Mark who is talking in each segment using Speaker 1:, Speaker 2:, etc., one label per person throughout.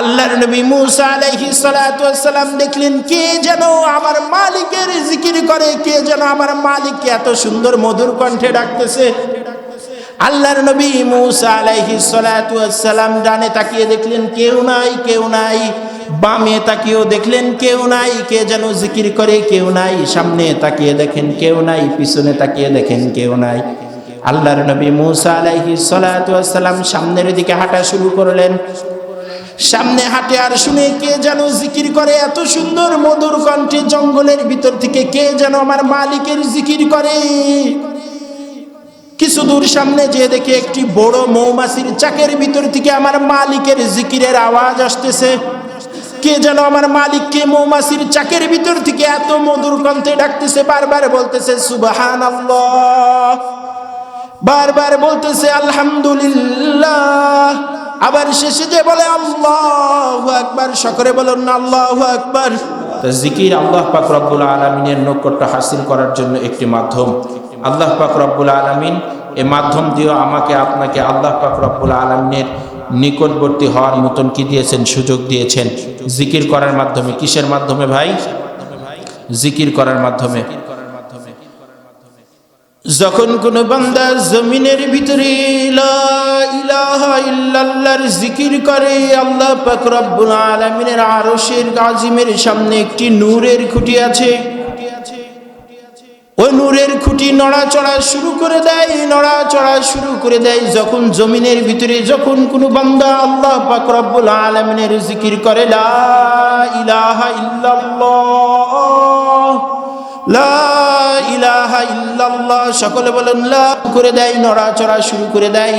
Speaker 1: আল্লাহর নবী মুসা আলাইহি সালাম দেখলেন, কে যেন আমার মালিকের জিকির করে, কে যেন আমার মালিককে এত সুন্দর মধুর কণ্ঠে ডাকতেছে। আল্লাহর নবী মুসা আলাইহি সালাম ডানে তাকিয়ে দেখলেন, কেউ নাই কেউ নাই। বামে তাকিয়েও দেখলেন, কেউ নাই। কে যেন জিকির করে, কেউ নাই। সামনে তাকিয়ে দেখেন, কেউ নাই। পিছনে তাকিয়ে দেখেন, কেউ নাই। আল্লাহর নবী মুসা আলাইহি সালাম সামনের দিকে হাঁটা শুরু করলেন। সামনে হাঁটে আর শুনে কে যেন জিকির করে, এত সুন্দর মধুর কণ্ঠে জঙ্গলের ভিতর থেকে কে যেন আমার মালিকের জিকির করে। কিছু দূর সামনে যে দেখে একটি বড় মৌমাছির চাকের ভিতর থেকে আমার মালিকের জিকিরের আওয়াজ আসতেছে। কে যেন আমার মালিককে মৌমাছির চাকের ভিতর থেকে এত মধুর কণ্ঠে ডাকতেছে, বারবার বলতেছে সুবাহান বারবার বলতেছে, আলহামদুলিল্লাহ। আবার শেষে যে বলে, আল্লাহ আকবার সকরে বলুন না আল্লাহ আকবার জিকির আল্লাহ পাক রব্বুল আলমিনের নৈকট্য হাসিল করার জন্য একটি মাধ্যম। আল্লাহ পাক রব্বুল আলমিন এ মাধ্যম দিয়েও আমাকে, আপনাকে আল্লাহ পাক রব্বুল আলমিনের নিকটবর্তী হওয়ার মতন কি দিয়েছেন? সুযোগ দিয়েছেন। জিকির করার মাধ্যমে, কিসের মাধ্যমে ভাই? জিকির করার মাধ্যমে। যখন কোন বান্দা জমিনের ভিতরে জিকির করে, আল্লাহ পাক রব্বুল আলামিনের আরশের আজিমের সামনে একটি নূরের খুঁটি আছে। ওই নূরের খুঁটি নড়াচড়া শুরু করে দেয়, নড়াচড়া শুরু করে দেয় যখন জমিনের ভিতরে যখন কোনো বান্দা আল্লাহ পাক রব্বুল আলামিনের জিকির করে, লা ইলাহা ইল্লাল্লাহ। সকলে বলেন, লা করে দেয়, নড়াচড়া শুরু করে দেয়।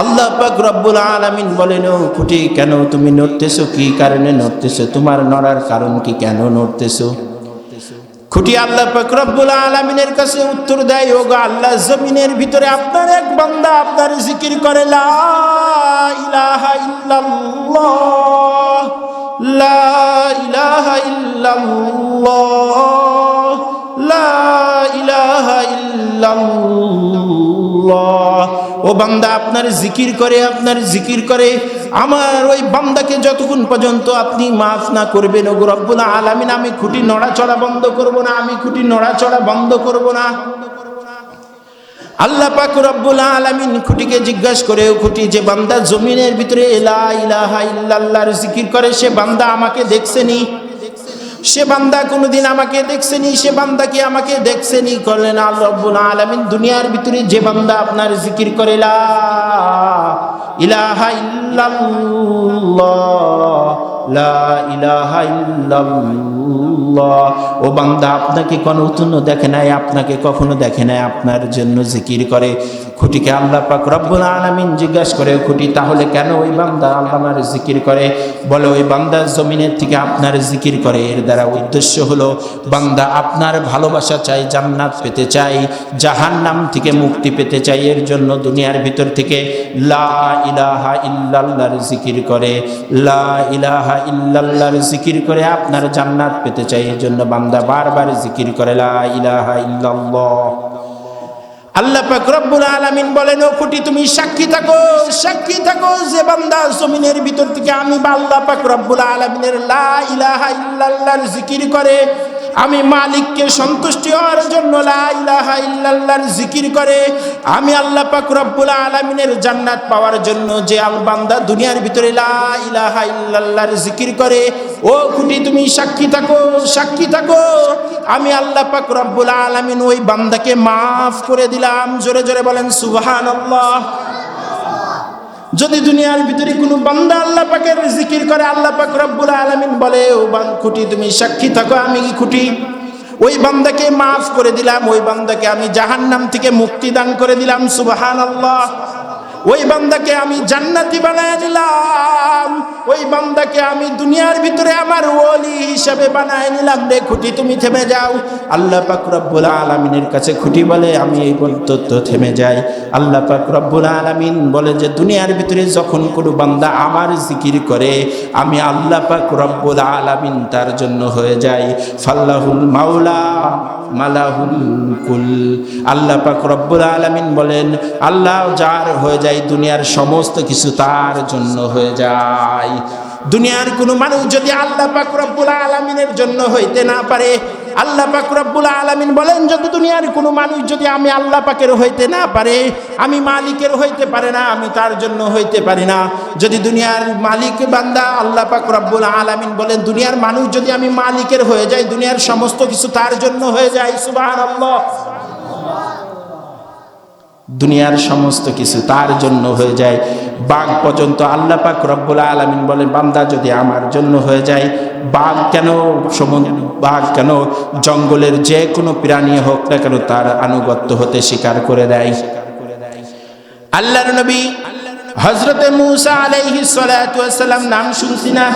Speaker 1: আল্লাহ পাক রব্বুল আলামিন বলেন, ও খুঁটি, কেন তুমি নড়তেছো? কি কারণে নড়তেছো? তোমার নড়ার কারণ কি? কেন নড়তেছো? খুঁটি আল্লাহ রব্বুল আলামিনের কাছে উত্তর দেয়, ও গো, আল্লাহ জমিনের ভিতরে আপনার এক বান্দা আপনার জিকির করে লা ইলাহা ইল্লাল্লাহ, লা ও বান্দা, আপনার জিকির করে, আপনার জিকির করে। আমার ওই বান্দাকে যতক্ষণ পর্যন্ত আপনি মাফ না করবেন ও রব্বুল আলামিন, আমি খুঁটি নড়াচড়া বন্ধ করব না, আমি খুঁটি নড়াচড়া বন্ধ করব না। আল্লাহ পাক রব্বুল আলামিন খুঁটিকে জিজ্ঞাসা করে খুঁটি, যে বান্দা জমিনের ভিতরে লা ইলাহা ইল্লাল্লাহর জিকির করে, সে বান্দা আমাকে দেখছেনি সে বান্দা কোনোদিন আমাকে দেখছেনি, সে বান্দা কি আমাকে দেখছেনি? করলেন আল্লাহ আলমিন দুনিয়ার ভিতরে যে বান্দা আপনার জিকির করে ইলাহা ইল্লাল্লাহ, লা ইলাহা ইল্লাল্লাহ ও বান্দা, আপনাকে কোনো উত্তন্ন দেখে নাই, আপনাকে কখনো দেখে নাই, আপনার জন্য জিকির করে। খুঁটিকে আল্লাহ পাক রব্বুল আলামিন জিজ্ঞাসা করে, খুঁটি, তাহলে কেন ওই বান্দা আল্লাহ আমার জিকির করে? বলে, ওই বান্দা জমিনের থেকে আপনার জিকির করে। এর দ্বারা উদ্দেশ্য হলো, বান্দা আপনার ভালোবাসা চাই, জান্নাত পেতে চাই, জাহান্নাম থেকে মুক্তি পেতে চাই। এর জন্য দুনিয়ার ভিতর থেকে লা ইলাহা ইল্লাল্লাহর জিকির করে। লা ইলাহা ইল্লাল্লাহর জিকির করে আপনার জান্নাত পেতে চাই, এই জন্য বান্দা বারবার জিকির করে ইলাহা ইল্লাল্লাহ। আল্লাহ পাক রব্বুল আলামিন বলেন, ও খুঁটি, তুমি সাক্ষী থাকো সাক্ষী থাকো যে বান্দা জমিনের ভিতর থেকে আমি বা আল্লাহ পাক রব্বুল আলামিনের লা ইলাহা ইল্লাল্লাহর জিকির করে। আমি মালিককে সন্তুষ্টি হওয়ার জন্য লা ইলাহা জিকির করে, আমি আল্লাহ পাক রব্বুল আলামিনের জান্নাত পাওয়ার জন্য যে আল বান্দা দুনিয়ার ভিতরে লা ইলাহা ইল্লাল্লাহর জিকির করে, ও খুঁটি তুমি সাক্ষী থাকো সাক্ষী থাকো। আমি আল্লাহ পাক রব্বুল আলামিন ওই বান্দাকে মাফ করে দিলাম। জোরে জোরে বলেন সুবহানাল্লাহ। যদি দুনিয়ার ভিতরে কোনো বান্দা আল্লাহ পাকের জিকির করে, আল্লাহ পাক রব্বুল আলমিন বলে, ও বান খুঁটি, তুমি সাক্ষী থাকো, আমি কি খুঁটি? ওই বান্দাকে মাফ করে দিলাম, ওই বান্দাকে আমি জাহান্নাম থেকে মুক্তি দান করে দিলাম, সুবহানাল্লাহ। ওই বান্দাকে আমি জান্নাতি বানায় দিলাম। ওই বান্দাকে আমি দুনিয়ার ভিতরে আমার ওলি হিসাবে বানায় নিলাম। রে খুঁটি, তুমি থেমে যাও। আল্লাহ পাক রব্বুল আলমিনের কাছে খুঁটি বলে, আমি এই পর্যন্ত থেমে যাই। আল্লাহ পাক রব্বুল আলমিন বলে যে, দুনিয়ার ভিতরে যখন কোনো বান্দা আমার জিকির করে, আমি আল্লাহ পাক রব্বুল আলমিন তার জন্য হয়ে যাই। ফাল্লাহুল মাওলা, মালাহুল কুল। আল্লাহ পাক রব্বুল আলমিন বলেন, আল্লাহ যার হয়ে যায় দুনিয়ার সমস্ত কিছু তার জন্য হয়ে যায়। দুনিয়ার কোনো মানুষ যদি আল্লাহ পাক রব্বুল আলামিনের জন্য হইতে না পারে, আল্লাহ পাক রব্বুল আলামিন বলেন, যদি দুনিয়ার কোনো মানুষ যদি আমি আল্লাহ পাকের হইতে না পারে, আমি মালিকের হইতে পারে না, আমি তার জন্য হইতে পারি না। যদি দুনিয়ার মালিক বান্দা আল্লাহ পাক রব্বুল আলামিন বলেন, দুনিয়ার মানুষ যদি আমি মালিকের হয়ে যাই, দুনিয়ার সমস্ত কিছু তার জন্য হয়ে যায়, সুবহানাল্লাহ। দুনিয়ার সমস্ত কিছু তার জন্য হয়ে যায়। বাঘ পর্যন্ত আল্লাহ পাক রব্বুল আলামিন বলে বান্দা যদি আমার জন্য হয়ে যায়, বাঘ কেন, সমুদ্র বাঘ কেন, জঙ্গলের যে কোনো প্রাণী হোক না কেন তার আনুগত্য হতে স্বীকার করে দেয়। আল্লাহর নবী হজরতে মুসা আলাইহি সালাম নাম শুনছি না?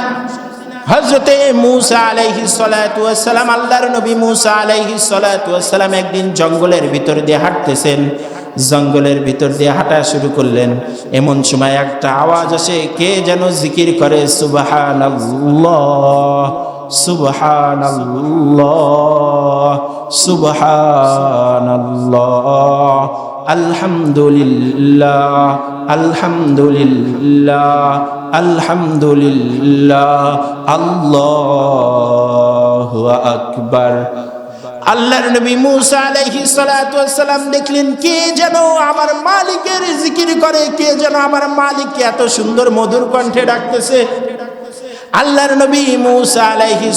Speaker 1: হজরতে মুসা আলাইহি সালাম আল্লাহর নবী মুসা আলাইহি সালাম একদিন জঙ্গলের ভিতর দিয়ে হাঁটতেছেন। জঙ্গলের ভিতর দিয়ে হাঁটা শুরু করলেন। এমন সময় একটা আওয়াজ আসে, কে যেন জিকির করে সুবাহান সুবহান সুবহান আলহামদুলিল্লাহ আলহামদুলিল্লাহ আলহামদুলিল্লাহ, আল্লাহ আকবার। আল্লাহর নবী মুসা আলাইহি সালাম দেখলেন, কে যেন আমার মালিকের জিকির করে, কে যেন আমার মালিককে এত সুন্দর মধুর কণ্ঠে ডাকতেছে। আল্লাহর নবী মুসা আলাইহি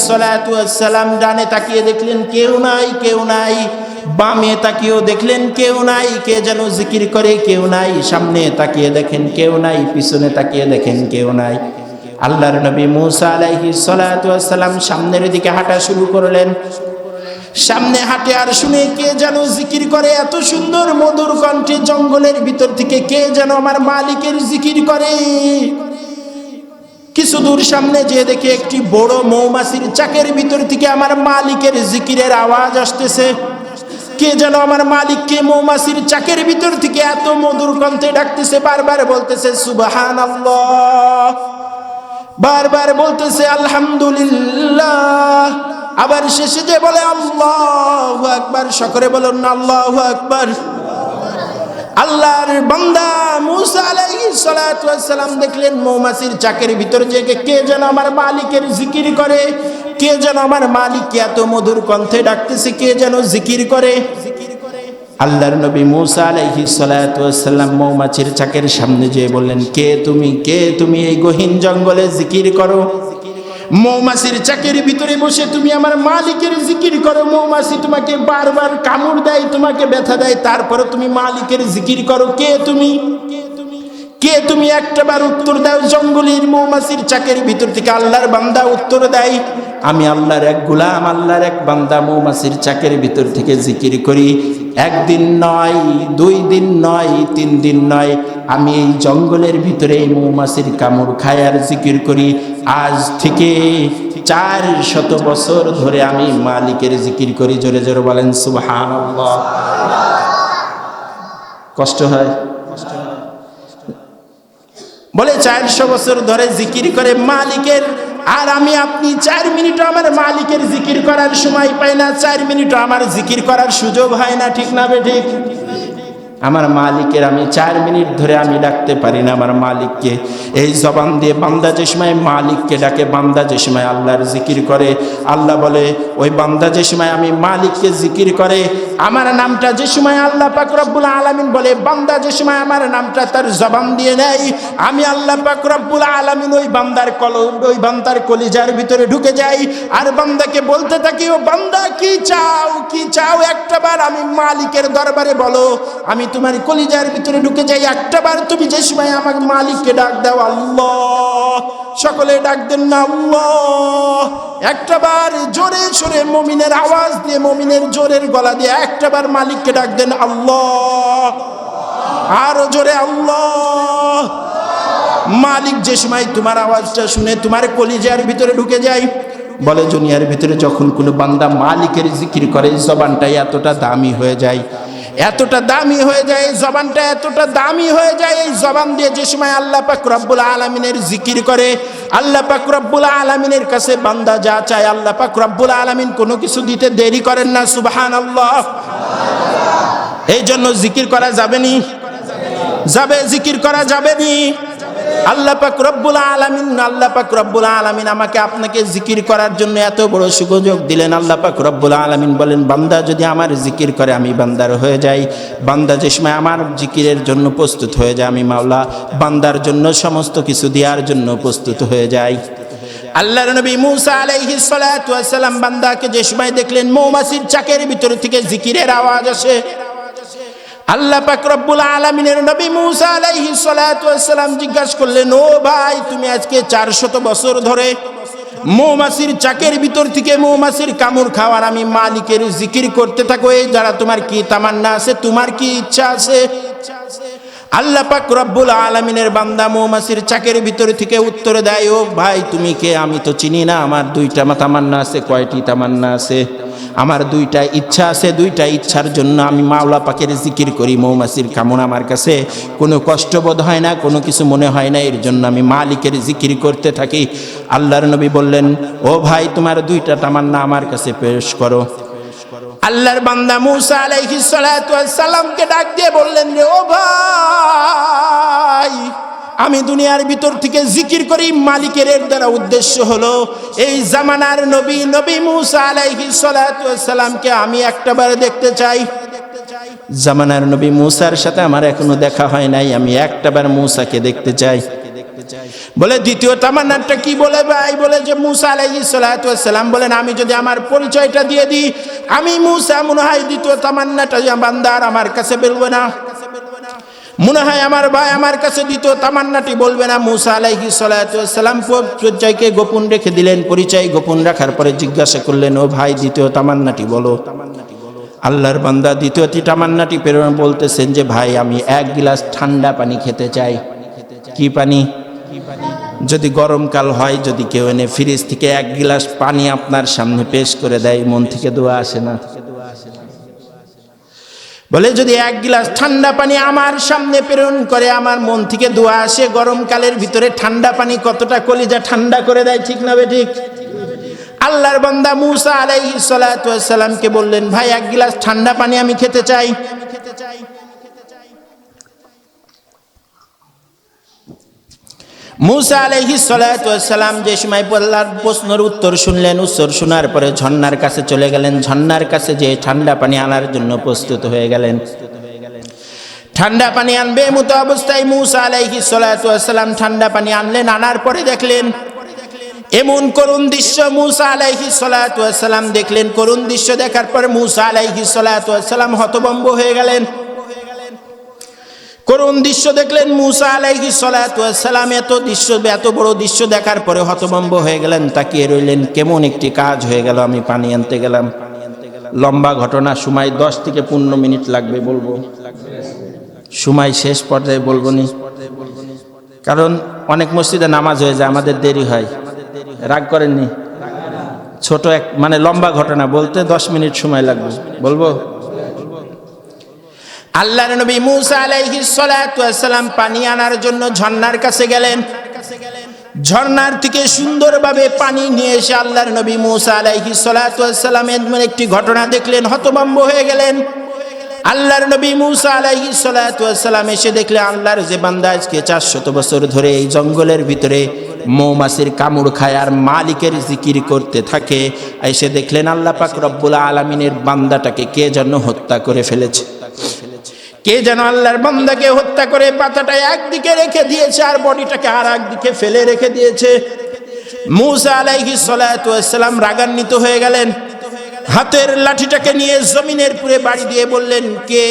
Speaker 1: সালাম ডানে তাকিয়ে দেখলেন, কেউ নাই কেউ নাই। বামে তাকিয়েও দেখলেন, কেউ নাই। কে যেন জিকির করে, কেউ নাই। সামনে তাকিয়ে দেখেন, কেউ নাই। পিছনে তাকিয়ে দেখেন, কেউ নাই। আল্লাহর নবী মুসা আলাইহি সালাম সামনের দিকে হাঁটা শুরু করলেন। সামনে হাঁটে আর শুনে কে যেন জিকির করে, এত সুন্দর মধুর কণ্ঠে জঙ্গলের ভিতর থেকে কে যেন আমার মালিকের জিকির করে। কিছু দূর সামনে যে দেখে একটি বড় মৌমাছির চাকের ভিতর থেকে আমার মালিকের জিকিরের আওয়াজ আসতেছে। কে যেন আমার মালিককে মৌমাছির চাকের ভিতর থেকে এত মধুর কণ্ঠে ডাকতেছে, বারবার বলতেছে সুবাহান বারবার বলতেছে, আলহামদুলিল্লাহ। আবার শেষে যে বলে, আল্লাহ আকবার। সকরে বলুন, আল্লাহ আকবার। আল্লাহর বান্দা মুসা সালাম দেখলেন, মৌমাছির চাকের ভিতর যে কে যেন আমার মালিকের জিকির করে? কে যেন আমার মালিককে এত মধুর কণ্ঠে ডাকতেছে, কে যেন জিকির করে? আল্লাহর নবী মুসা আলাইহি সালাম মৌমাছির চাকের সামনে যেয়ে বললেন, কে তুমি? কে তুমি এই গহীন জঙ্গলে জিকির করো? মৌমাছির চাকের ভিতরে বসে তুমি আমার মালিকের জিকির করো। মৌমাছি তোমাকে বারবার কামড় দেয়, তোমাকে ব্যথা দেয় তারপরে তুমি মালিকের জিকির করো। কে তুমি? কে তুমি একটাবার উত্তর দাও জঙ্গলের মৌমাছির চাকের ভিতর থেকে? আল্লাহর বান্দা উত্তর দেয়, আমি আল্লাহর এক গুলাম, আল্লাহর এক বান্দা মৌমাছির চাকের ভিতর থেকে জিকির করি। একদিন নয়, দুই দিন নয়, তিন দিন নয়, আমি এই জঙ্গলের ভিতরে এই মৌমাছির কামড় খায় আর জিকির করি। আজ থেকে চার শত বছর ধরে আমি মালিকের জিকির করি। জোরে জোরে বলেন সুবহান কষ্ট হয়? বলে চারশো বছর ধরে জিকির করে মালিকের, আর আমি আপনি চার মিনিটও আমার মালিকের জিকির করার সময় পাই না, চার মিনিটও আমার জিকির করার সুযোগ হয় না, ঠিক না বে ঠিক? আমার মালিকের আমি চার মিনিট ধরে আমি ডাকতে পারি না আমার মালিককে। এই জবান দিয়ে বান্দা যে সময় মালিককে ডাকে, বান্দা যে সময় আল্লাহর জিকির করে, আল্লাহ বলে, ওই বান্দা যে সময় আমি মালিককে জিকির করে, আমার নামটা যে সময় আল্লাহ পাক রব্বুল আলামিন বলে, বান্দা যে সময় আমার নামটা তার জবান দিয়ে নেয় আমি আল্লাহ পাক রব্বুল আলামিন ওই বান্দার কল ওই বান্দার কলিজার ভিতরে ঢুকে যাই, আর বান্দাকে বলতে থাকি, ও বান্দা, কি চাও কি চাও? একটাবার আমি মালিকের দরবারে বলো, আমি তোমার কলিজার ভিতরে ঢুকে যাই একটাবার তুমি যে সময় আমার মালিককে ডাক দাও, আল্লাহ, সকলে ডাক দেন না, আল্লাহ। একটাবার জোরে সরে মমিনের আওয়াজ দিয়ে, মমিনের জোরের গলা দিয়ে একটাবার মালিককে ডাক দেন, আল্লাহ। আরও জোরে, আল্লাহ। মালিক যে সময় তোমার আওয়াজটা শুনে তোমার কলিজার ভিতরে ঢুকে যায়, বলে জুনিয়ার ভিতরে যখন কোনো বান্দা মালিকের জিকির করে জবানটাই এতটা দামি হয়ে যায় এতটা দামি হয়ে যায়, এই জবানটা এতটা দামি হয়ে যায়, এই জবান দিয়ে যে সময় আল্লাহ পাক রব্বুল আলমিনের জিকির করে, আল্লাহ পাক রব্বুল আলমিনের কাছে বান্দা যা চায়, আল্লাহ পাক রব্বুল আলমিন কোনো কিছু দিতে দেরি করেন না সুবাহান আল্লাহ এই জন্য জিকির করা যাবে নি? যাবে, জিকির করা যাবে নি? আল্লাহ রব্বুল আলামিন, আল্লাহ পাক রব্বুল আলামিন আমাকে আপনাকে জিকির করার জন্য এত বড় সুযোগ দিলেন। আল্লাহ পাক রব্বুল আলামিন বলেন, বান্দা যদি আমার জিকির করে, আমি বান্দার হয়ে যাই। বান্দা যে সময় আমার জিকিরের জন্য প্রস্তুত হয়ে যায়, আমি মাওলা বান্দার জন্য সমস্ত কিছু দেওয়ার জন্য প্রস্তুত হয়ে যাই। আল্লাহর নবী মুসা ওয়াস সালাম বান্দাকে যে সময় দেখলেন, মৌমাছির চাকের ভিতর থেকে জিকিরের আওয়াজ আসে। আল্লাহ পাক রব্বুল আলামিনের নবী মুসা ওয়াস সালাম জিজ্ঞাসা করলেন, ও ভাই, তুমি আজকে 400 বছর ধরে মৌমাছির চাকের ভিতর থেকে মৌমাছির কামড় খাওয়ার আমি মালিকের জিকির করতে থাকো, এই যারা তোমার কি তামান্না আছে, তোমার কি ইচ্ছা আছে? আল্লাহ পাক রব্বুল আলমিনের বান্দা মৌমাছির চাকের ভিতর থেকে উত্তর দেয়, ও ভাই, তুমি কে? আমি তো চিনি না, আমার দুইটা তামান্না আছে, কয়টি তামান্না আছে? আমার দুইটা ইচ্ছা আছে, দুইটা ইচ্ছার জন্য আমি মাওলা পাকের জিকির করি, মৌমাছির কামড় আমার কাছে। কোনো কষ্টবোধ হয় না, কোনো কিছু মনে হয় না, এর জন্য আমি মালিকের জিকির করতে থাকি। আল্লাহর নবী বললেন, ও ভাই, তোমার দুইটা তামান্না আমার কাছে পেশ করো। আল্লাহর বান্দা মুসা আলাইহিস সালামকে ডাক দিয়ে বললেন, রে ও ভাই আমি দুনিয়ার ভিতর থেকে জিকির করি, মালিকের এর দ্বারা উদ্দেশ্য হলো, এই জামানার নবী নবী মুসা ওয়াস সালামকে আমি একটাবার দেখতে চাই। জামানার নবী মুসার সাথে আমার এখনও দেখা হয় নাই, আমি একটাবার মুসাকে দেখতে চাই। বলে, দ্বিতীয় তামান্নাটা কি বলে ভাই? বলে যে, মুসা ওয়াস সালাম বলেন, আমি যদি আমার পরিচয়টা দিয়ে দিই, আমি মুসা মনে হয় দ্বিতীয় তামান্নাটা, বান্দার আমার কাছে বলবে না। মনে হয় আমার ভাই আমার কাছে দ্বিতীয় তামান্নাটি বলবে না, মুসা আলাইহি সালাম পরিচয়কে গোপন রেখে দিলেন। পরিচয় গোপন রাখার পরে জিজ্ঞাসা করলেন, ও ভাই, দ্বিতীয় তামান্নাটি বলো। আল্লাহর বান্দা দ্বিতীয়টি তামান্নাটি প্রেরণ বলতেছেন যে, ভাই, আমি এক গিলাস ঠান্ডা পানি খেতে চাই। কি পানি? যদি গরমকাল হয়, যদি কেউ এনে ফ্রিজ থেকে এক গিলাস পানি আপনার সামনে পেশ করে দেয়, মন থেকে দোয়া আসে না। বলে, যদি এক গিলাস ঠান্ডা পানি আমার সামনে প্রেরণ করে, আমার মন থেকে দোয়া আসে, গরমকালের ভিতরে ঠান্ডা পানি কতটা কলিজা ঠান্ডা করে দেয়, ঠিক না ঠিক? আল্লাহর বান্দা মুসা আলাইহি সালামকে বললেন, ভাই, এক গিলাস ঠান্ডা পানি আমি খেতে চাই। মুসা আলহি সালাম যে সময় আল্লাহর প্রশ্নের উত্তর শুনলেন, উত্তর শোনার পরে ঝর্নার কাছে চলে গেলেন। ঝর্নার কাছে যে ঠান্ডা পানি আনার জন্য প্রস্তুত হয়ে গেলেন। ঠান্ডা পানি আনবে মতো অবস্থায় মুসা আলাইহি সালাম ঠান্ডা পানি আনলেন, আনার পরে দেখলেন, এমন করুণ দৃশ্য মুসা আলাইহি সালাম দেখলেন। করুণ দৃশ্য দেখার পরে মুসা আলাইহি সালাম হতবম্ব হয়ে গেলেন। করুণ দৃশ্য দেখলেন মুসা আলাইহি সালাম এত দৃশ্য, এত বড় দৃশ্য দেখার পরে হতভম্ব হয়ে গেলেন, তাকিয়ে রইলেন, কেমন একটি কাজ হয়ে গেল, আমি পানি আনতে গেলাম। লম্বা ঘটনা, সময় দশ থেকে পনেরো মিনিট লাগবে বলব। সময় শেষ পর্যায়ে বলব নি। কারণ অনেক মসজিদে নামাজ হয়ে যায়, আমাদের দেরি হয়। রাগ করেননি? ছোট এক মানে লম্বা ঘটনা, বলতে দশ মিনিট সময় লাগবে। বলব? আল্লাহর নবী মুসা আলাইহিস সালাম পানি আনার জন্য ঝর্ণার কাছে গেলেন। ঝর্ণার থেকে সুন্দরভাবে পানি নিয়ে এসে আল্লাহর নবী মুসা আলাইহিস সালামের একটি ঘটনা দেখলেন, হতভম্ব হয়ে গেলেন। আল্লাহর নবী মুসা আলাইহিস সালাম এসে দেখলেন, আল্লাহর যে বান্দা আজকে চারশত বছর ধরে এই জঙ্গলের ভিতরে মৌমাছির কামড় খায় আর মালিকের জিকির করতে থাকে, এসে দেখলেন আল্লাহ পাক রব্বুল আলমিনের বান্দাটাকে কে যেন হত্যা করে ফেলেছে। কে যেন আল্লাহর বান্দাকে হত্যা করে পাতাটা একদিকে রেখে দিয়েছে আর বডিটাকে আর একদিকে ফেলে রেখে দিয়েছে। মুসা আলাইহি সালাম রাগান্বিত হয়ে গেলেন। হাতের লাঠিটাকে নিয়ে জমিনের পুরে বাড়ি দিয়ে বললেন, কে?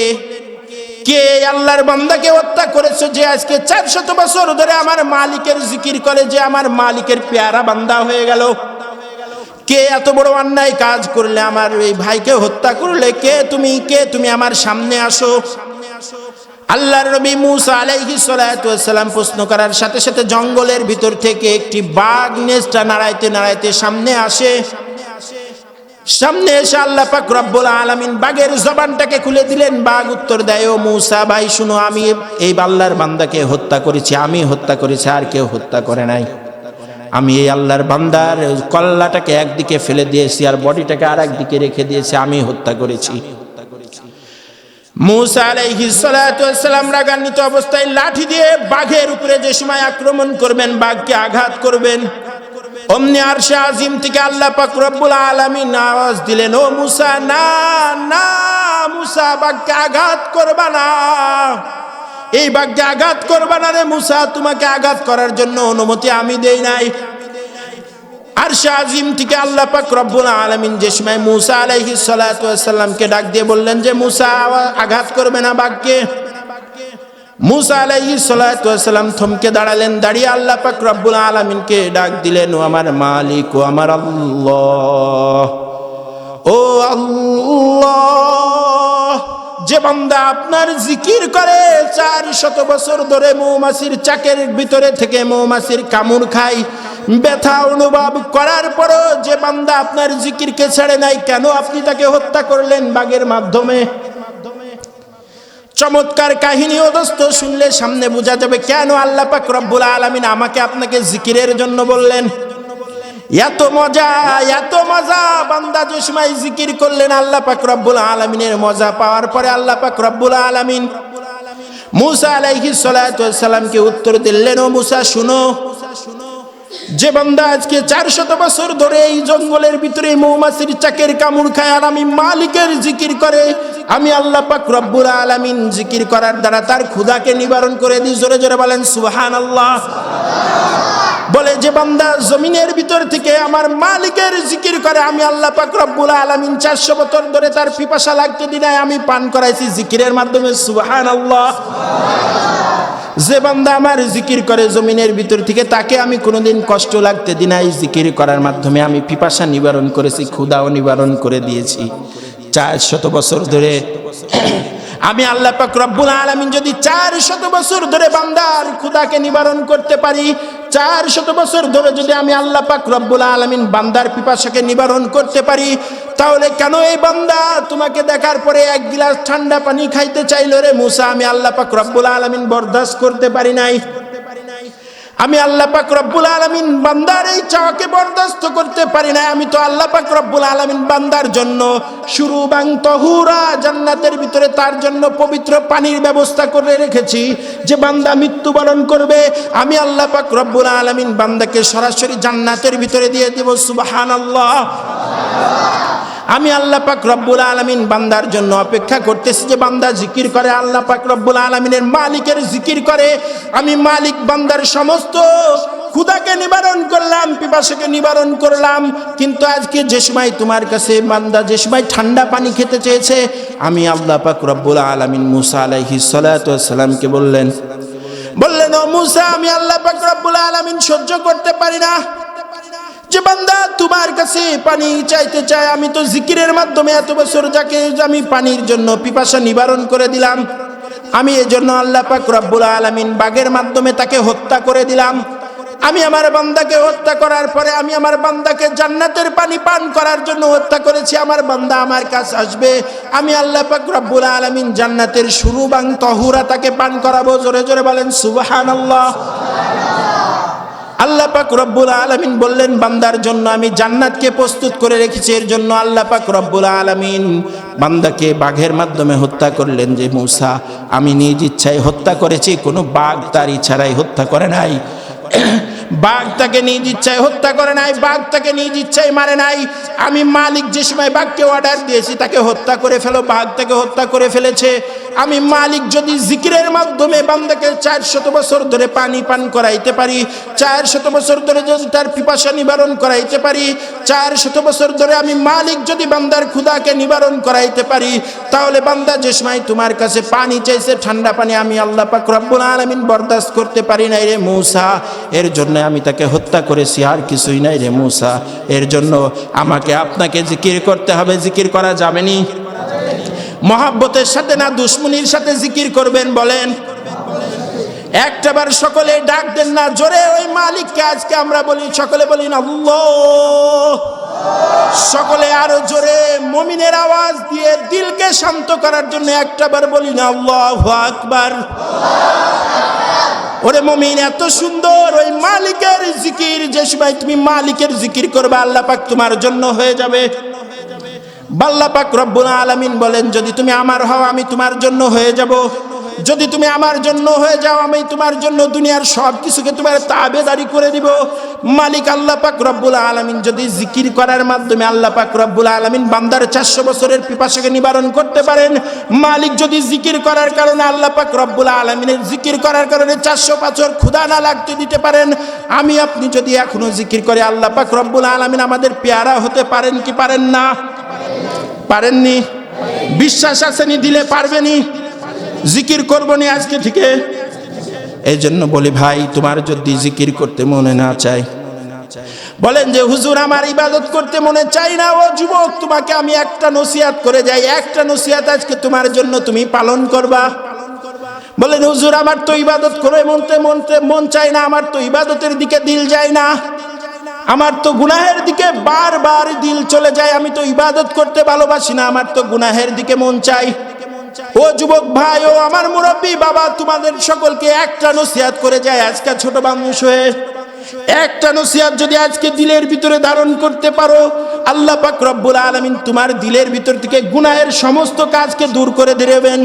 Speaker 1: কে আল্লাহর বান্দাকে হত্যা করেছে যে আজকে চারশত বছর ধরে আমার মালিকের জিকির করে যে আমার মালিকের পেয়ারা বান্দা হয়ে গেল? কে এত বড় অন্যায় কাজ করলে আমার এই ভাইকে হত্যা করলে? কে তুমি? কে তুমি আমার সামনে আসো? আল্লাহর নবী মুসা আলাইহি সালাম প্রশ্ন করার সাথে সাথে জঙ্গলের ভিতর থেকে একটি বাঘ নেজটা নাড়াইতে নাড়াইতে সামনে আসে। সামনে এসে আল্লাহ পাক রব্বুল আলামিন বাঘের জবানটাকে খুলে দিলেন। বাঘ উত্তর দেয়, ও মুসা, ভাই, শুনো, আমি এই আল্লাহর বান্দাকে হত্যা করেছি, আমি হত্যা করেছি, আর কেউ হত্যা করে নাই। আমি এই আল্লাহর বান্দার কল্লাটাকে একদিকে ফেলে দিয়েছি আর বডিটাকে আর একদিকে রেখে দিয়েছি, আমি হত্যা করেছি। মুসা আলাইহিসালাম রাগান্বিত অবস্থায় লাঠি দিয়ে বাঘের উপরে যে সময় আক্রমণ করবেন, বাঘকে আঘাত করবেন। অমনি আরশে আজিম থেকে আল্লাহ পাক রব্বুল আলামিন আওয়াজ দিলেন, ও মুসা, না না, মুসা, বাঘকে আঘাত করবা না। এই বাঘকে আঘাত করবা না রে মুসা, তোমাকে আঘাত করার জন্য অনুমতি আমি দেই নাই। আর আজিম থেকে আল্লাহ পাক রব্বুল আলামিন যে সময় মুসা আলাইহিস সালাতু সাল্লামকে ডাক দিয়ে বললেন যে, মুসা আঘাত করবে না বাঘকে। মুসা আলাইহিস সালাতু থমকে দাঁড়ালেন, দাঁড়িয়ে আল্লাহ পাক রব্বুল আলামিনকে ডাক দিলেন, ও আমার মালিক, ও আমার আল্লাহ, ও আল্লাহ যে বান্দা আপনার জিকির করে, চার শত বছর ধরে মৌমাছির চাকের ভিতরে থেকে মৌমাছির কামড় খায়। ব্যথা অনুভব করার পরও যে বান্দা আপনার জিকিরকে ছেড়ে নাই, কেন আপনি তাকে হত্যা করলেন বাঘের মাধ্যমে? চমৎকার কাহিনী অদস্ত শুনলে সামনে বোঝা যাবে কেন আল্লাহ পাক রব্বুল আলামিন আমাকে আপনাকে জিকিরের জন্য বললেন। এত মজা এত মজা। বান্দা জুসমাই জিকির করলেন আল্লাহ পাক রব্বুল আলামিনের মজা। পাওয়ার পরে আল্লাহ পাক রব্বুল আলামিন মুসা আলাইহিস সালাতু সালামকে উত্তর দিলেন, ও মুসা, শুনো। যে বান্দা আজকে চারশত বছর ধরে এই জঙ্গলের ভিতরে মৌমাছির চাকের কামড় খায় আর আমি মালিকের জিকির করে, আমি আল্লাহ পাক আলামিন জিকির করার দ্বারা তার ক্ষুধাকে নিবারণ করে দিই। জোরে জোরে বলেন সুবহান আল্লাহ বলে, যে বান্দা জমিনের ভিতর থেকে আমার মালিকের জিকির করে, আমি আল্লাহ পাক রব্বুল আলামিন চারশো বছর ধরে তার পিপাসা লাগতে দিনাই আমি পান করাইছি জিকিরের মাধ্যমে সুবহান আল্লাহ যে বান্দা আমার জিকির করে জমিনের ভিতর থেকে, তাকে আমি কোনোদিন কষ্ট লাগতে দিনাই জিকির করার মাধ্যমে। আমি পিপাসা নিবারণ করেছি ক্ষুদাও নিবারণ করে দিয়েছি। চার শত বছর ধরে আমি আল্লাহ পাক রব্বুল আলামিন যদি চার শত বছর ধরে বান্দার ক্ষুদাকে নিবারণ করতে পারি, চার শত বছর ধরে যদি আমি আল্লাহ পাক রব্বুল আলামিন বান্দার পিপাসাকে নিবারণ করতে পারি তাহলে কেন এই বান্দা? তোমাকে দেখার পরে এক গিলাস ঠান্ডা পানি খাইতে চাইল রে মুসা, আমি আল্লাহ পাক রব্বুল আলমিন বরদাস্ত করতে পারি নাই। আমি আল্লাহ পাক রব্বুল আলামিন বান্দার এই চাওয়াকে বরদাস্ত করতে পারি না আমি তো আল্লাহ পাক রব্বুল আলামিন বান্দার জন্য শুরু বাং তহুরা জান্নাতের ভিতরে তার জন্য পবিত্র পানির ব্যবস্থা করে রেখেছি। যে বান্দা মৃত্যুবরণ করবে, আমি আল্লাহ পাক রব্বুল আলামিন বান্দাকে সরাসরি জান্নাতের ভিতরে দিয়ে দেব। সুবহানাল্লাহ। আমি আল্লাহ পাক রব্বুল আলমিন বান্দার জন্য অপেক্ষা করতেছি যে বান্দা জিকির করে, আল্লাহ পাক রব্বুল আলমিনের মালিকের জিকির করে। আমি মালিক বান্দার সমস্ত ক্ষুদাকে নিবারণ করলাম, পিপাসাকে নিবারণ করলাম। কিন্তু আজকে যে সময় তোমার কাছে বান্দা যে সময় ঠান্ডা পানি খেতে চেয়েছে, আমি আল্লাহ পাক রব্বুল আলমিন মুসা আলাইহি সালাতামকে বললেন বললেন, ও মুসা, আমি আল্লাহ পাক রব্বুল আলমিন সহ্য করতে পারি না। যে বান্দা তোমার কাছে পানি চাইতে চাই আমি তো জিকিরের মাধ্যমে এত বছর যাকে আমি পানির জন্য পিপাসা নিবারণ করে দিলাম। আমি এজন্য আল্লাহ পাক রব্বুল আলমিন বাগের মাধ্যমে তাকে হত্যা করে দিলাম। আমি আমার বান্দাকে হত্যা করার পরে আমি আমার বান্দাকে জান্নাতের পানি পান করার জন্য হত্যা করেছি। আমার বান্দা আমার কাছে আসবে। আমি আল্লাহ পাক রব্বুল আলামিন জান্নাতের শুরু বাং তহুরা তাকে পান করাবো। জোরে জোরে বলেন, সুবহানাল্লাহ। আল্লাহ পাক রব্বুল আলমিন বললেন, বান্দার জন্য আমি জান্নাতকে প্রস্তুত করে রেখেছি, এর জন্য আল্লাহ পাক রব্বুল আলমিন বান্দাকে বাঘের মাধ্যমে হত্যা করলেন যে, মূসা, আমি নিজ ইচ্ছায় হত্যা করেছি, কোনো বাঘ তার ইচ্ছারাই হত্যা করে নাই। বাঘ তাকে নিজ ইচ্ছায় হত্যা করে নাই, বাঘ তাকে নিজ ইচ্ছায় মারে নাই। আমি মালিক যে সময় বাঘকে অর্ডার দিয়েছি, তাকে হত্যা করে ফেলো, বাঘ তাকে হত্যা করে ফেলেছে। আমি মালিক যদি জিকিরের মাধ্যমে বান্দাকে চার শত বছর ধরে পানি পান করাইতে পারি চার শত বছর ধরে যদি তার পিপাসা নিবারণ করাইতে পারি চার শত বছর ধরে আমি মালিক যদি বান্দার ক্ষুদাকে নিবারণ করাইতে পারি, তাহলে বান্দা যে সময় তোমার কাছে পানি চাইছে, ঠান্ডা পানি আমি আল্লাহ পাক রব্বুল আলামিন বরদাস্ত করতে পারি নাই রে মূসা। এর জন্য আমি তাকে হত্যা করেছি, আর কিছুই নাই রে মূসা। এর জন্য আমাকে আপনাকে জিকির করতে হবে, জিকির করা যাবে যাবেনি মহাব্বতের সাথে না দুশ্মনির সাথে জিকির করবেন বলেন। একটাবার সকলে ডাক দেন না, জোরে ওই মালিককে আজকে আমরা বলি, সকলে বলি না সকলে আরও জোরে মমিনের আওয়াজ দিয়ে দিলকে শান্ত করার জন্য একটাবার বলি না, আল্লাহ আকবার। ওরে মমিন, এত সুন্দর ওই মালিকের জিকির, যে সময় তুমি মালিকের জিকির করবে, আল্লাহ পাক তোমার জন্য হয়ে যাবে। পাক রব্বুল আলামিন বলেন, যদি তুমি আমার হও, আমি তোমার জন্য হয়ে যাব। যদি তুমি আমার জন্য হয়ে যাও, আমি তোমার জন্য দুনিয়ার সব কিছুকে তোমার তাবেদারি করে দিব। মালিক আল্লাহ পাক রব্বুল আলামিন যদি জিকির করার মাধ্যমে আল্লাহ পাক রব্বুল আলামিন বান্দার চারশো বছরের পিপাসাকে নিবারণ করতে পারেন, মালিক যদি জিকির করার কারণে আল্লাহ পাক রব্বুল আলামিনের জিকির করার কারণে চারশো বছর ক্ষুধা না লাগতে দিতে পারেন, আমি আপনি যদি এখনও জিকির করে আল্লাহ পাক রব্বুল আলামিন আমাদের পেয়ারা হতে পারেন কি পারেন না? পারেননি, বিশ্বাস আসেনি দিলে পারবেনি জিকির করব নি আজকে থেকে। এই জন্য বলি, ভাই, তোমার যদি জিকির করতে মনে না চায়। বলেন যে, হুজুর, আমার ইবাদত করতে মনে চাই না। ও যুবক, তোমাকে আমি একটা নসিহাত করে যাই। একটা নসিহাত আজকে তোমার জন্য তুমি পালন করবা। বলেন, হুজুর, আমার তো ইবাদত করে মনতে মনতে মন চায় না, আমার তো ইবাদতের দিকে দিল যায় না। আমার তো গুনাহের দিকে বারবার দিল চলে যায়, আমি তো ইবাদত করতে ভালোবাসি না, আমার তো গুনাহের দিকে মন চাই। ও যুবক ভাই, ও আমার মুরব্বী বাবা, তোমাদের সকলকে একটা নসিহাত করে যায় আজকে ছোট মানুষ হয়ে। একটা নসিহাত যদি আজকে দিলের ভিতরে ধারণ করতে পারো, আল্লাহ পাক রব্বুল আলামিন তোমার দিলের ভিতর থেকে গুনাহের সমস্ত কাজকে দূর করে দেবেন।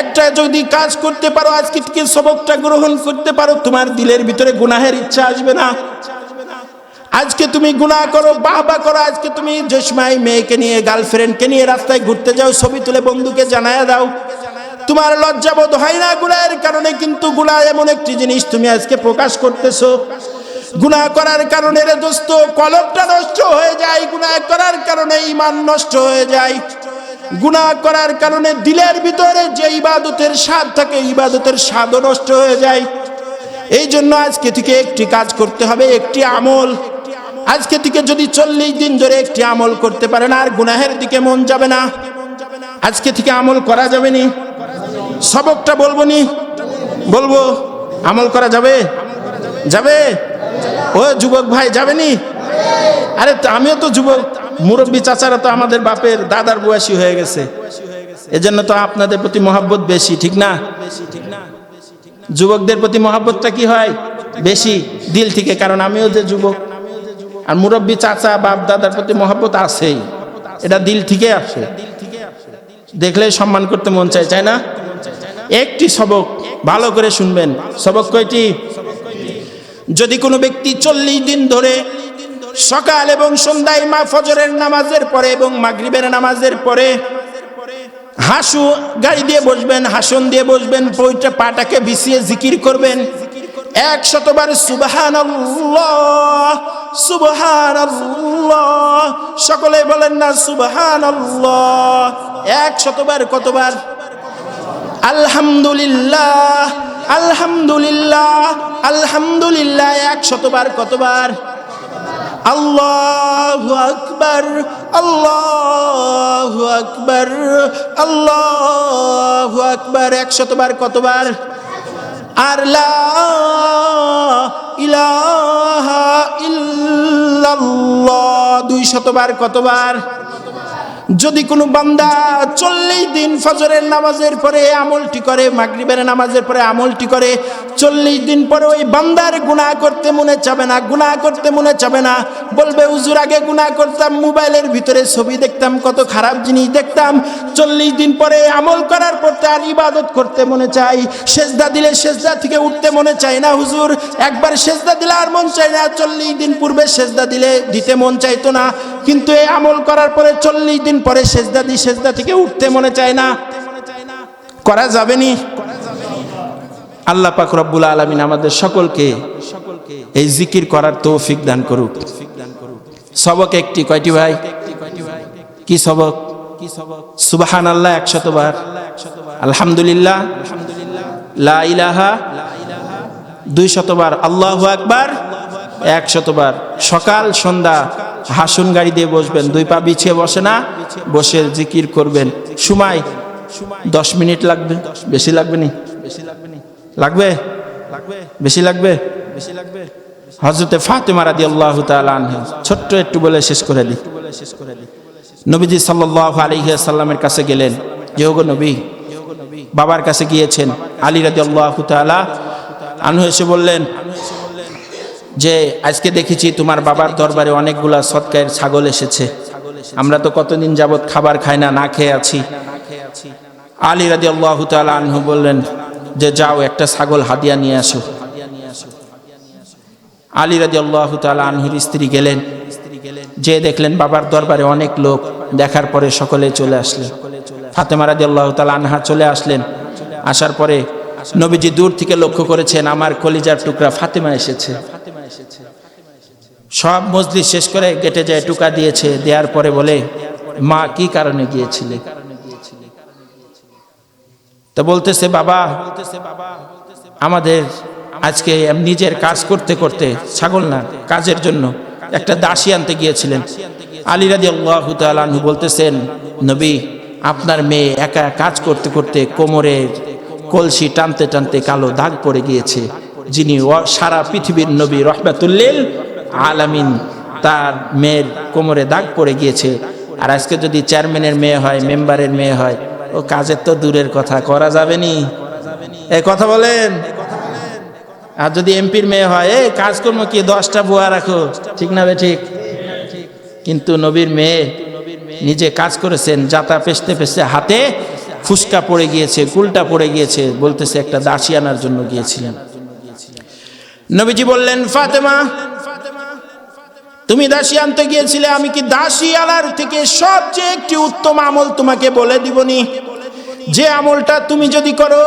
Speaker 1: একটা যদি কাজ করতে পারো, আজকে থেকে সবকটা গ্রহণ করতে পারো, তোমার দিলের ভিতরে গুনাহের ইচ্ছা আসবে না। আজকে তুমি গুনাহ করো, বাহবা করো, আজকে তুমি জসমাই মেয়েকে নিয়ে গার্লফ্রেন্ডকে নিয়ে রাস্তায় ঘুরতে যাও, ছবি তুলে বন্ধুকে জানায় দাও। তোমার লজ্জাবোধ হয় না গুনাহের কারণে, কিন্তু গুনাহ এমন একটি জিনিস তুমি আজকে প্রকাশ করতেছো। গুনাহ করার কারণে রে দোস্ত কলবটা নষ্ট হয়ে যায়, গুনাহ করার কারণে ইমান নষ্ট হয়ে যায়। গুনাহ করার কারণে দিলের ভিতরে যে ইবাদতের স্বাদ থাকে, ইবাদতের স্বাদও নষ্ট হয়ে যায়। এই জন্য আজকে থেকে একটি কাজ করতে হবে, একটি আমল। আজকে থেকে যদি চল্লিশ দিন ধরে একটি আমল করতে পারেন আর গুনাহের দিকে মন যাবে না। আজকে থেকে আমল করা যাবে নি? সবকটা বলব নি? বলব, আমল করা যাবে? যাবে? ও যুবক ভাই, যাবে নি? আরে আমিও তো যুবক, মুরব্বী চাচারা তো আমাদের বাপের দাদার বয়সী হয়ে গেছে। এজন্য তো আপনাদের প্রতি মহাব্বত বেশি, ঠিক না? যুবকদের প্রতি মহাব্বতটা কি হয়? বেশি দিল থেকে, কারণ আমিও যে যুবক। আর মুরব্বী চাচা, বাপ দাদার প্রতি মহাব্বত আছেই। এটা দিল থেকে আসে দেখলে সম্মান করতে মন চায় চায় না? একটি সবক ভালো করে শুনবেন। সবক কয়টি? যদি কোনো ব্যক্তি চল্লিশ দিন ধরে সকাল এবং সন্ধ্যায় মা ফজরের নামাজের পরে এবং মাগরিবের নামাজের পরে হাসু গাড়ি দিয়ে বসবেন, হাসন দিয়ে বসবেন বইটা পাটাকে বিছিয়ে জিকির করবেন এক শতবার সুবাহান সুবহান সকলে বলেন না সুবহান এক শতবার কতবার? আলহামদুলিল্লাহ আলহামদুলিল্লাহ আলহামদুলিল্লাহ। এক শতবার কতবার? আল্লাহু আকবার আল্লাহু আকবার আল্লাহু আকবার। একশতবার কতবার? আর ইলাহা ইল্লাল্লাহ। দুই শতবার কতবার? যদি কোনো বান্দা চল্লিশ দিন ফজরের নামাজের পরে আমলটি করে, মাগরিবের নামাজের পরে আমলটি করে, চল্লিশ দিন পরে ওই বান্দার গুনাহ করতে মনে চাবে না, গুনাহ করতে মনে চাবে না, বলবে উজুর আগে গুনাহ করতাম, মোবাইলের ভিতরে ছবি দেখতাম, কত খারাপ জিনিস দেখতাম। চল্লিশ দিন পরে আমল করার পর তার ইবাদত করতে মনে চাই। সেজদা দিলে সেজদা থেকে উঠতে মনে চায় না, হুজুর। একবার সেজদা দিলে আর মন চায় না, চল্লিশ দিন পূর্বে সেজদা দিলে দিতে মন চাইতো না। কিন্তু এই আমল করার পরে চল্লিশ দিন পরে সেজদা দিই সেজদা থেকে উঠতে মনে চায় না। করা যাবে নি? আল্লাহ পাক রব্বুল আলমিন আমাদের সকলকে এই জিকির করার তৌফিক দান করুক। সবক একটি, কয়টি ভাই? কি সবক? সুবাহান আল্লাহ একশতবার। আলহামদুলিল্লাহ। লা ইলাহা দুই শতবার আল্লাহু আকবার এক শতবার সকাল, সন্ধ্যা হাসুন গাড়ি দিয়ে বসবেন, দুই পা বিছিয়ে বসে না, বসে জিকির করবেন। সময় দশ মিনিট লাগবে, বেশি লাগবে নি? বেশি লাগবে? লাগবে লাগবে বেশি লাগবে? বেশি লাগবে হজরতে ফাতেমা রাদি আল্লাহ ছোট্ট একটু বলে শেষ করে দিই। নবীজি সাল্লাহ আলহিসাল্লামের কাছে গেলেন যে ওগো নবী, বাবার কাছে গিয়েছেন? আলী রাদি আল্লাহ তালা এসে বললেন যে আজকে দেখেছি তোমার বাবার দরবারে অনেকগুলা সৎকায়ের ছাগল এসেছে। আমরা তো কতদিন যাবৎ খাবার খাই না না খেয়ে আছি। আলী রাজি আল্লাহ আনহু বললেন, যে যাও, একটা ছাগল হাদিয়া নিয়ে আসো। আলী রাজি আল্লাহ আনহুর স্ত্রী গেলেন। যে দেখলেন বাবার দরবারে অনেক লোক, দেখার পরে সকলে চলে আসলেন। ফাতেমা রাজি আল্লাহ আনহা চলে আসলেন। আসার পরে নবীজি দূর থেকে লক্ষ্য করেছেন, আমার কলিজার টুকরা ফাতেমা এসেছে। সব মজলিস শেষ করে গেটে যায়, টুকা দিয়েছে। দেওয়ার পরে বলে, মা, কি কারণে গিয়েছিলে? তো বলতেছে, বাবা, আমাদের আজকে নিজের কাজ করতে করতে, ছাগল না, কাজের জন্য একটা দাসী আনতে গিয়েছিলেন। আলী রাজি আল্লাহ বলতেছেন, নবী, আপনার মেয়ে একা কাজ করতে করতে কোমরের কলসি টানতে টানতে কালো দাগ পড়ে গিয়েছে। যিনি সারা পৃথিবীর নবী রহমাতুল্লিল আলামিন তার মেয়ের কোমরে দাগ পড়ে গিয়েছে। আর আজকে যদি চেয়ারম্যানের মেয়ে হয়, মেম্বারের মেয়ে হয়, ও কাজের তো দূরের কথা, করা যাবে নি? এই কথা বলেন। আর যদি এমপির মেয়ে হয় এই কাজকর্ম কি, দশটা বুয়া রাখো, ঠিক না বে ঠিক? কিন্তু নবীর মেয়ে নিজে কাজ করেছেন, যাতা পেস্তে পেস্তে হাতে ফুসকা পড়ে গিয়েছে, কুলটা পড়ে গিয়েছে, বলতেছে একটা দাসী আনার জন্য গিয়েছিলেন। নবীজি বললেন, ফাতেমা তুমি দাসী আনতে গিয়েছিলে, আমি কি দাসী আলার থেকে সবচেয়ে একটি উত্তম আমল তোমাকে বলে দিবনি? যে আমলটা তুমি যদি করো,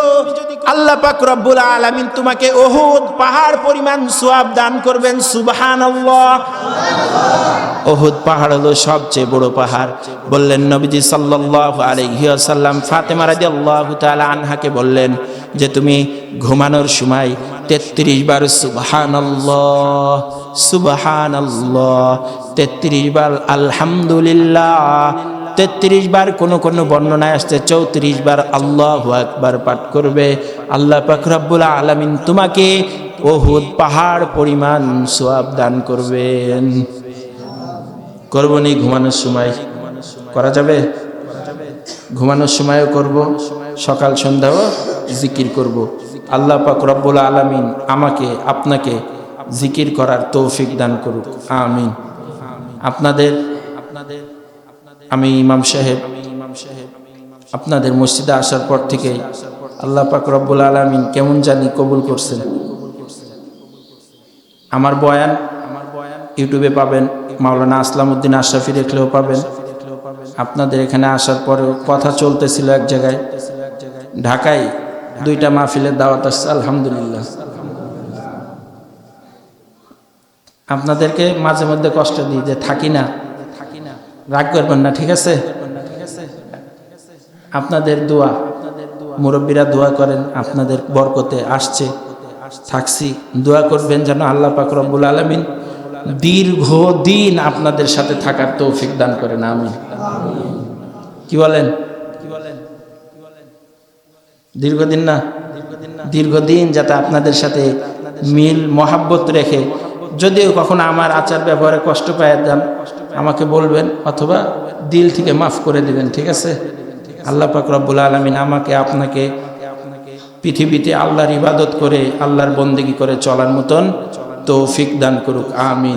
Speaker 1: আল্লাহ পাক রব্বুল আলামিন তোমাকে ওহুদ পাহাড় পরিমাণ সোয়াব দান করবেন, সুবহানাল্লাহ। ওহুদ পাহাড় হলো সবচেয়ে বড় পাহাড়। বললেন নবীজি সাল্লাল্লাহু আলাইহি ওয়াসাল্লাম, ফাতেমা রাদিয়াল্লাহু তাআলা আনহাকে বললেন যে, তুমি ঘুমানোর সময় 33 বার সুবহানাল্লাহ সুবহানাল্লাহ 33 বার আলহামদুলিল্লাহ তেত্রিশ বার কোনো কোনো বর্ণনায় আসছে, চৌত্রিশ বার আল্লাহ একবার পাঠ করবে। আল্লাহ পাক রব্বুল আলামিন তোমাকে ওহুদ পাহাড় পরিমাণ সোয়াব দান করবেন। করব নি ঘুমানোর সময়। করা যাবে? ঘুমানোর সময়ও করব, সকাল সন্ধ্যাও জিকির করব। আল্লাহ পাক রব্বুল আলামিন আমাকে, আপনাকে জিকির করার তৌফিক দান করুক। আমিন। আপনাদের আমি ইমাম সাহেব, আপনাদের মসজিদে আসার পর থেকে আল্লাহ পাক রব্বুল আলামিন কেমন জানি কবুল করছেন। আমার বয়ান আমার বয়ান ইউটিউবে পাবেন, মাওলানা আসলাম উদ্দিন আশরাফি দেখলেও পাবেন। আপনাদের এখানে আসার পরেও কথা চলতেছিল এক জায়গায়। ঢাকায় দুইটা মাহফিলের দাওয়াত আসছে, আলহামদুলিল্লাহ। আপনাদেরকে মাঝে মধ্যে কষ্ট দিই যে থাকি না। রাগ করবেন না, ঠিক আছে? আপনাদের দোয়া, মুরব্বীরা দোয়া করেন, আপনাদের বরকতে আসছে। থাকছি, দোয়া করবেন যেন আল্লাহ পাক রব্বুল আলমিন দীর্ঘ দিন আপনাদের সাথে থাকার তৌফিক দান করেন আমি কি বলেন? দীর্ঘদিন না? দীর্ঘদিন যাতে আপনাদের সাথে মিল, মহাব্বত রেখে যদিও কখনো আমার আচার ব্যবহারে কষ্ট পায় দেন আমাকে বলবেন অথবা দিল থেকে মাফ করে দেবেন, ঠিক আছে? আল্লাহ পাক রব্বুল আলমিন আমাকে, আপনাকে পৃথিবীতে আল্লাহর ইবাদত করে, আল্লাহর বন্দেগি করে চলার মতন তৌফিক দান করুক, আমিন।